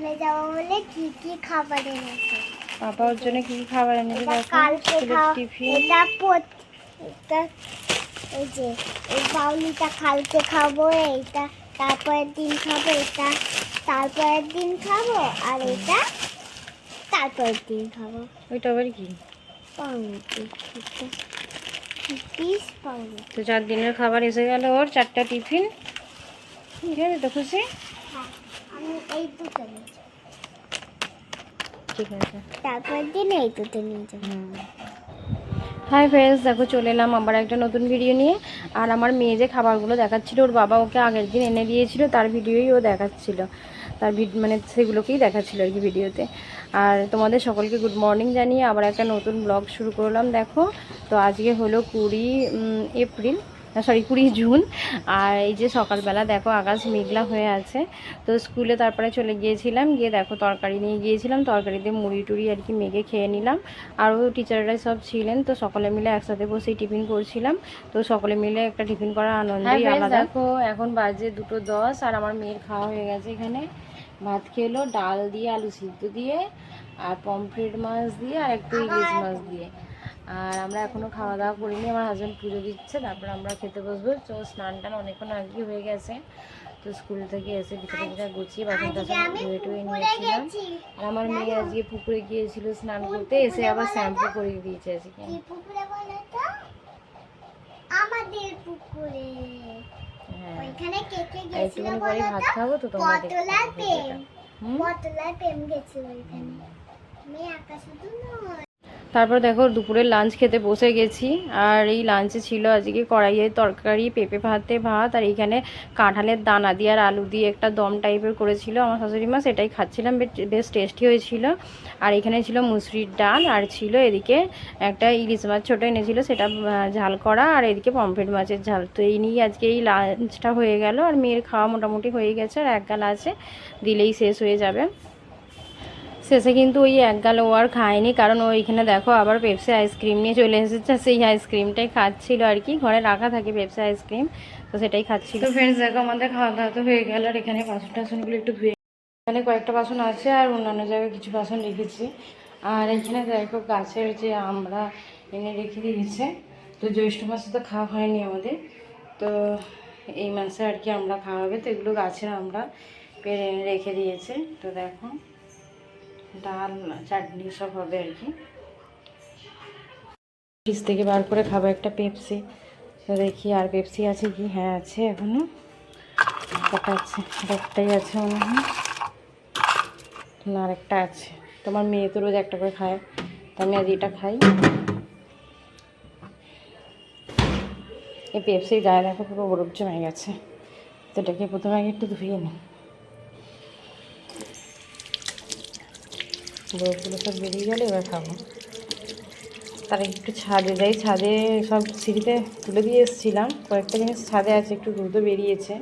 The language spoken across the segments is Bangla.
স্কুলে যাব বলে কি কি খাবার এনেছে? পাপা ওর জন্য কি কি খাবার এনেছে? কালকে টিফিন। এটা এটা এই যে এই বাউলিটা কালকে খাব এইটা তারপরের দিন খাব এটা তারপরের দিন খাব আর এটা তারপরের দিন খাব। ওইটা আবার কি? পাউরুটি পিস পাউরুটি তো চার দিনের খাবার এসে গেল ওর চারটা টিফিন। ঠিক আছে তো খুশি? আমি এই দুটো নিয়ে ঠিক আছে। দিন এই দুটো হাই ফ্রেন্ডস দেখো চলে এলাম আবার একটা নতুন ভিডিও নিয়ে। আর আমার মেয়ে যে খাবারগুলো দেখাচ্ছিল ওর বাবা ওকে আগের দিন এনে দিয়েছিল তার ভিডিওই ও দেখাচ্ছিল। তার মানে সেগুলোকেই দেখাচ্ছিল আর কি ভিডিওতে আর তোমাদের সকলকে গুড মর্নিং জানিয়ে আবার একটা নতুন ব্লগ শুরু করলাম দেখো। তো আজকে হলো কুড়ি এপ্রিল। সরি কুড়ি জুন। আর এই যে সকালবেলা দেখো আকাশ মেঘলা হয়ে আছে। তো স্কুলে তারপরে চলে গিয়েছিলাম গিয়ে দেখো তরকারি নিয়ে গিয়েছিলাম তরকারিতে মুড়ি টুড়ি আর কি মেঘে খেয়ে নিলাম। আরও টিচাররা সব ছিলেন তো সকলে মিলে একসাথে বসেই টিফিন করছিলাম। তো সকলে মিলে একটা টিফিন করার আনন্দই আলাদা। দেখো এখন বাজে দুটো দশ আর আমার মেয়ের খাওয়া হয়ে গেছে এখানে। ভাত খেলো ডাল দিয়ে আলু সিদ্ধ দিয়ে আর পমফ্রেট মাছ দিয়ে আর একটু ইলিশ মাছ দিয়ে। আর আমরা এখনও খাওয়া দাওয়া করিনি আমার হাজব্যান্ড পুজো দিচ্ছে তারপর আমরা খেতে বসবো। তো স্নান টান অনেকক্ষণ আগে হয়ে গেছে। তো স্কুল থেকে এসে ভিতরে ভিতরে গুছিয়ে বাসন টাসন ধুয়ে টুয়ে নিয়েছিলাম। আর আমার মেয়ে আজকে পুকুরে গিয়েছিল স্নান করতে এসে আবার শ্যাম্পু করে দিয়েছে আজকে। আমাদের পুকুরে। হ্যাঁ। ওইখানে কে কে গেছিল একটুখানি পরে ভাত খাব তো তোমরা পটলার প্রেম। পটলার প্রেম গেছিল ওইখানে। মেয়ে আঁকা শুধু নয়। তারপর দেখো দুপুরে লাঞ্চ খেতে বসে গেছি, আর এই লাঞ্চে ছিল আজকে কড়াইয়ের তরকারি, পেঁপে ভাতে ভাত, আর এইখানে কাঁঠালের দানা দিয়ে আর আলু দিয়ে একটা দম টাইপের করেছিল। আমার শাশুড়ি মা সেটাই খাচ্ছিলাম, বেশ- টেস্টি হয়েছিল। আর এখানে ছিল মুসুরির ডাল, আর ছিল এদিকে একটা ইলিশ মাছ ছোটো এনেছিল, সেটা ঝাল করা, আর এদিকে পমফ্রেট মাছের ঝাল। তো এই নিয়ে আজকে এই লাঞ্চটা হয়ে গেল, আর মেয়ের খাওয়া মোটামুটি হয়ে গেছে, আর এক গাল আছে, দিলেই শেষ হয়ে যাবে। শেষে কিন্তু ওই এক গাল আর খায়নি। কারণ ওইখানে দেখো আবার পেপসি আইসক্রিম নিয়ে চলে এসেছে। সেই আইসক্রিমটাই খাচ্ছিল আর কি। ঘরে রাখা থাকে পেপসি আইসক্রিম তো সেটাই খাচ্ছিল। তো ফ্রেন্ডস দেখো আমাদের খাওয়া দাওয়া তো হয়ে গেল আর এখানে বাসন টাসনগুলো একটু ধুয়ে এখানে কয়েকটা বাসন আছে আর অন্যান্য জায়গায় কিছু বাসন রেখেছি। আর এখানে দেখো গাছের যে আমরা এনে রেখে দিয়েছে, তো জ্যৈষ্ঠ মাসে তো খাওয়া হয়নি আমাদের। তো এই মাসে আর কি আমরা খাওয়া হবে, তো এগুলো গাছের আমরা পেরে রেখে দিয়েছে। তো দেখো। ডাল, চাটনি সব হবে আর কি। ফ্রিজ থেকে বার করে খাব একটা পেপসি তো দেখি আর পেপসি আছে কি? হ্যাঁ আছে এখনও। কটা আছে একটাই আছে মনে হয়। না আরেকটা আছে। তোমার মেয়ে তো রোজ একটা করে খায়। তো আমি আজ এটা খাই। এই পেপসির গায়ে দেখো পুরো বরফ জমে গেছে। তো এটাকে প্রথমে আগে একটু ধুয়ে নিই বরফগুলো সব বেরিয়ে গেলে এবার খাব। তার একটু ছাদে যাই ছাদে সব সিঁড়িতে তুলে দিয়ে এসেছিলাম। কয়েকটা জিনিস ছাদে আছে একটু দ্রুত বেরিয়েছে।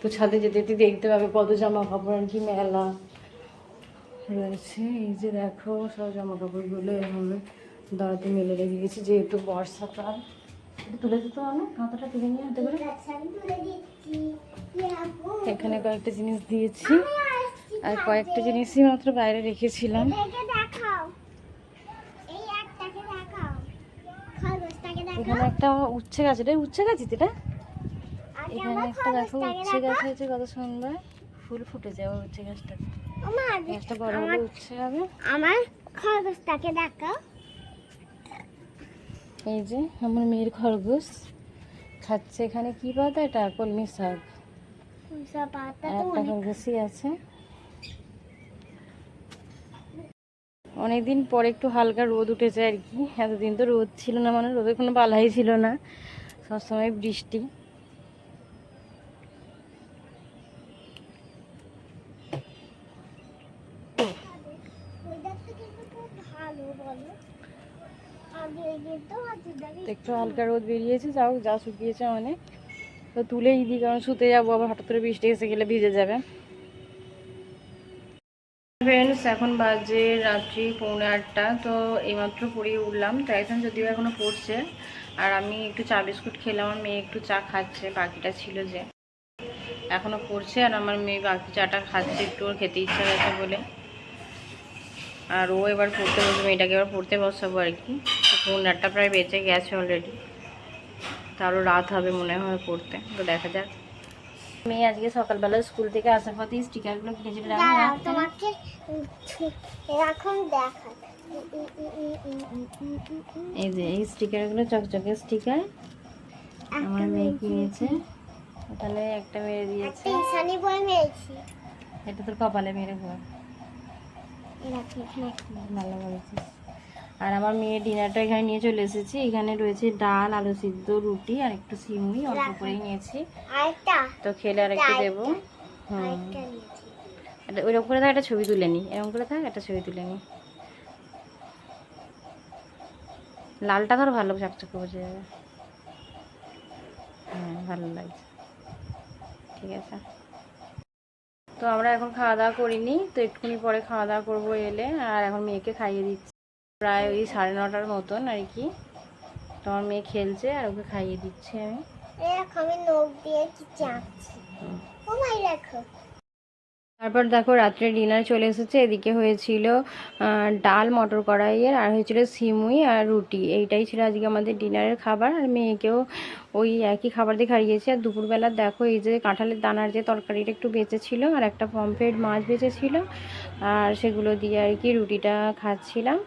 তো ছাদে যেতে যেতে দেখতে পাবে কত জামা কাপড় আর কি মেলা রয়েছে। এই যে দেখো সব জামা কাপড়গুলো এভাবে দাঁড়াতে মেলে রেখে গেছি যেহেতু বর্ষাকাল। একটু তুলে দিতে হবে কাঁথাটা তুলে নিয়ে হাতে করে আচ্ছা এখানে কয়েকটা জিনিস দিয়েছি। আর কয়েকটা জিনিসই মাত্র বাইরে রেখেছিলাম। এখানে একটা উচ্ছে গাছ এটা উচ্ছে গাছ এটা এখানে একটা দেখো উচ্ছে গাছ হয়েছে কত সুন্দর। ফুল ফুটে যাবে উচ্ছে গাছটা। আমার গাছটা বড় হলে উচ্ছে হবে। আমার খরগোশটাকে দেখাও। এই যে আমার মেয়ের খরগোশ খাচ্ছে এখানে। কি পাতা এটা? কলমি শাক। একটা খরগোশই আছে। অনেকদিন পরে একটু হালকা রোদ উঠেছে আর কি। এতদিন তো রোদ ছিল না মানে রোদের কোনো বালাই ছিল না। সবসময় বৃষ্টি। একটু হালকা রোদ বেরিয়েছে, যাও, যা শুকিয়েছে অনেক। তো তুলেই দিই কারণ শুতে যাব, আবার হঠাৎ করে বৃষ্টি এসে গেলে ভিজে যাবে। ফ্রেন্ডস, এখন বাজে রাত্রি পৌনে আটটা, তো এইমাত্র পড়িয়ে উঠলাম। এখন যদিও এখনও পড়ছে, আর আমি একটু চা বিস্কুট খেলাম, আমার মেয়ে একটু চা খাচ্ছে, বাকিটা ছিল যে। এখনও পড়ছে, আর আমার মেয়ে বাকি চাটা খাচ্ছে, একটু ওর খেতে ইচ্ছা গেছে বলে। আর ও এবার পড়তে বসবে, মেয়েটাকে এবার পড়তে বসাবো আর কি। পৌনে আটটা প্রায় বেঁচে গেছে অলরেডি তারও রাত হবে মনে হয় পড়তে, তো দেখা যাক। মেয়ে আজকে সকালবেলা স্কুল থেকে আসার পথে স্টিকারগুলো কিনেছিল দাঁড়াও তোমাকে এরকম দেখা এই যে এই স্টিকারগুলো চকচকে স্টিকার আমার মেয়ে কিনেছে। তাহলে একটা মেরে দিয়েছে। এটা তোর কপালে মেরে ঘর ভালো বলেছিস আর আমার মেয়ে ডিনারটা এখানে নিয়ে চলে এসেছি। এখানে রয়েছে ডাল আলু সিদ্ধ রুটি আর একটু সিমুই অল্প করেই নিয়েছি। তো খেলে আর একটু দেবো। হুম। ওইরকম করে থাক একটা ছবি তুলে নি। এরকম করে থাক একটা ছবি তুলে নি। লালটা ধর ভালো চকচকে বোঝা যাবে। হ্যাঁ ভালো লাগছে। ঠিক আছে। তো আমরা এখন খাওয়া দাওয়া করিনি তো একটুখানি পরে খাওয়া দাওয়া করব এলে। আর এখন মেয়েকে খাইয়ে দিচ্ছি। প্রায় ওই সাড়ে নটার মতন আর কি। তোমার মেয়ে খেলছে আর ওকে খাইয়ে দিচ্ছি আমি। নখ দিয়ে তারপর দেখো রাত্রে ডিনার চলে এসেছে এদিকে হয়েছিল ডাল মটর কড়াইয়ের আর হয়েছিল সিমুই আর রুটি। এইটাই ছিল আজকে আমাদের ডিনারের খাবার আর মেয়েকেও ওই একই খাবার দিয়ে খাইয়েছি। আর দুপুরবেলা দেখো এই যে কাঁঠালের দানার যে তরকারিটা একটু বেঁচে ছিল আর একটা পমফ্রেট মাছ বেঁচে ছিল আর সেগুলো দিয়ে আর কি রুটিটা খাচ্ছিলাম।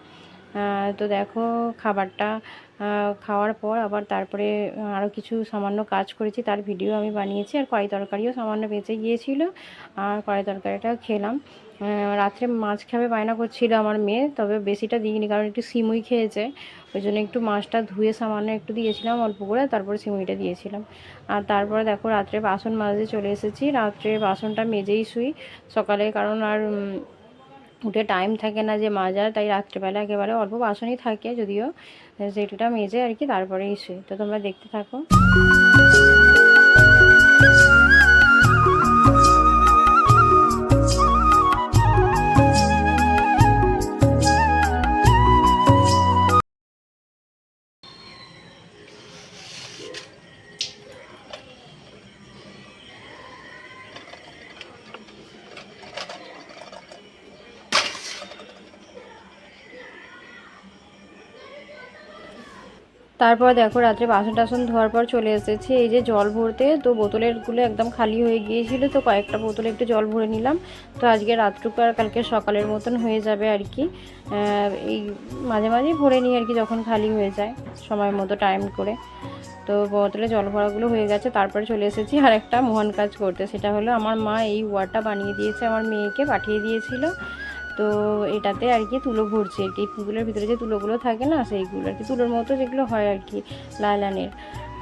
তো দেখো খাবারটা খাওয়ার পর আবার তারপরে আরও কিছু সামান্য কাজ করেছি। তার ভিডিও আমি বানিয়েছি আর কড়াই তরকারিও সামান্য বেঁচে গিয়েছিল। আর কড়াই তরকারিটা খেলাম। রাত্রে মাছ খাবে বায়না করছিল আমার মেয়ে, তবে বেশিটা দিইনি কারণ একটু সিমুই খেয়েছে। ওই জন্য একটু মাছটা ধুয়ে সামান্য একটু দিয়েছিলাম, অল্প করে, তারপরে সিমুইটা দিয়েছিলাম। আর তারপরে দেখো রাত্রে বাসন মাজতে চলে এসেছি। রাত্রে বাসনটা মেজেই শুই। সকালে কারণ আর উঠে টাইম থাকে না যে মাজার, তাই রাত্রেবেলা একেবারে অল্প বাসনই থাকে যদিও সেটুটা মেজে আর কি তারপরেই শুই তো তোমরা দেখতে থাকো। তারপর দেখো রাত্রে বাসন টাসন ধোয়ার পর চলে এসেছি। এই যে জল ভরতে, তো বোতলেরগুলো একদম খালি হয়ে গিয়েছিল, তো কয়েকটা বোতলে একটু জল ভরে নিলাম। তো আজকে রাতটুকু আর কালকে সকালের মতন হয়ে যাবে আর কি। এই মাঝে মাঝেই ভরে নিই আর কি যখন খালি হয়ে যায়, সময় মতো টাইম করে। তো বোতলে জল ভরাগুলো হয়ে গেছে, তারপরে চলে এসেছি। আর একটা মহান কাজ করতে, সেটা হলো আমার মা এই ওয়ারটা বানিয়ে দিয়েছে, আমার মেয়েকে পাঠিয়ে দিয়েছিল। তো এটাতে আর কি তুলো ভরছে। আর কি পুতুলের ভিতরে যে তুলোগুলো থাকে না, সেইগুলো আর কি, তুলোর মতো যেগুলো হয় আর কি লাল আনের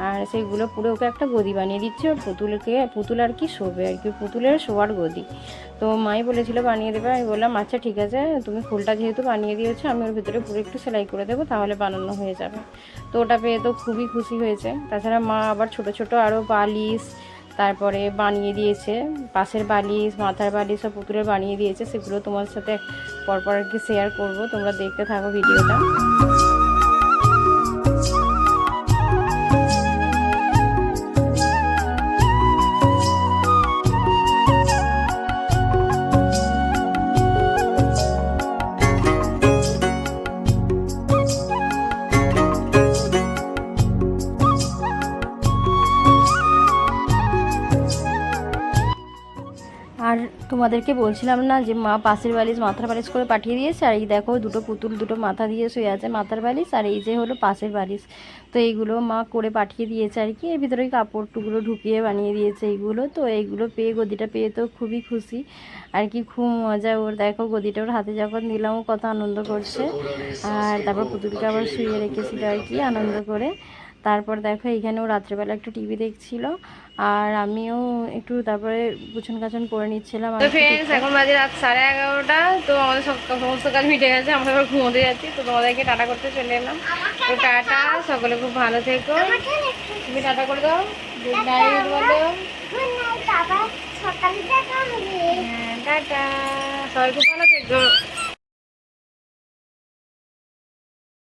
আর সেইগুলো পুরো ওকে একটা গদি বানিয়ে দিচ্ছে, ওর পুতুলকে, পুতুল আর কি শোবে আর কি, পুতুলের শোয়ার গদি। তো মাই বলেছিল বানিয়ে দেবে, আমি বললাম আচ্ছা ঠিক আছে, তুমি ফুলটা যেহেতু বানিয়ে দিয়েছ, আমি ওর ভিতরে পুরো একটু সেলাই করে দেবো, তাহলে বানানো হয়ে যাবে। তো ওটা পেয়ে তো খুবই খুশি হয়েছে। তাছাড়া মা আবার ছোট ছোট আরও বালিশ তারপরে বানিয়ে দিয়েছে, পাশের বালিশ, মাথার বালিশ সব পুতুলের বানিয়ে দিয়েছে, সেগুলো তোমার সাথে পরপর আর কি শেয়ার করব। তোমরা দেখতে থাকো ভিডিওটা। আর তোমাদেরকে বলছিলাম না যে মা পাশের বালিশ মাথার বালিশ করে পাঠিয়ে দিয়েছে, আর এই দেখো দুটো পুতুল দুটো মাথা দিয়ে শুয়ে আছে মাথার বালিশ, আর এই যে হলো পাশের বালিশ। তো এইগুলো মা করে পাঠিয়ে দিয়েছে আর কি। এর ভিতরে কাপড় টুকরো ঢুকিয়ে বানিয়ে দিয়েছে এইগুলো। তো এইগুলো পেয়ে গদিটা পেয়ে তো খুবই খুশি। আর কি খুব মজা ওর। দেখো গদিটা ওর হাতে যখন দিলাম কত আনন্দ করছে। আর তারপর পুতুলকে আবার শুয়ে রেখেছিল আর কি আনন্দ করে। তারপর দেখো এইখানেও রাত্রেবেলা একটু টিভি দেখছিল আর আমিও একটু তারপরে গুছন গাছন করে নিচ্ছিলাম তো ফ্রেন্ডস এখন বাজে রাত সাড়ে এগারোটা তো আমাদের সব সমস্ত কাজ মিটে গেছে আমরা এবার ঘুমোতে যাচ্ছি তো তোমাদেরকে টাটা করতে চলে এলাম। তো টাটা সকলে খুব ভালো থেকো। তুমি টাটা করে দাও। গুড নাইট বলো হ্যাঁ টাটা। সবাই খুব ভালো থেকো।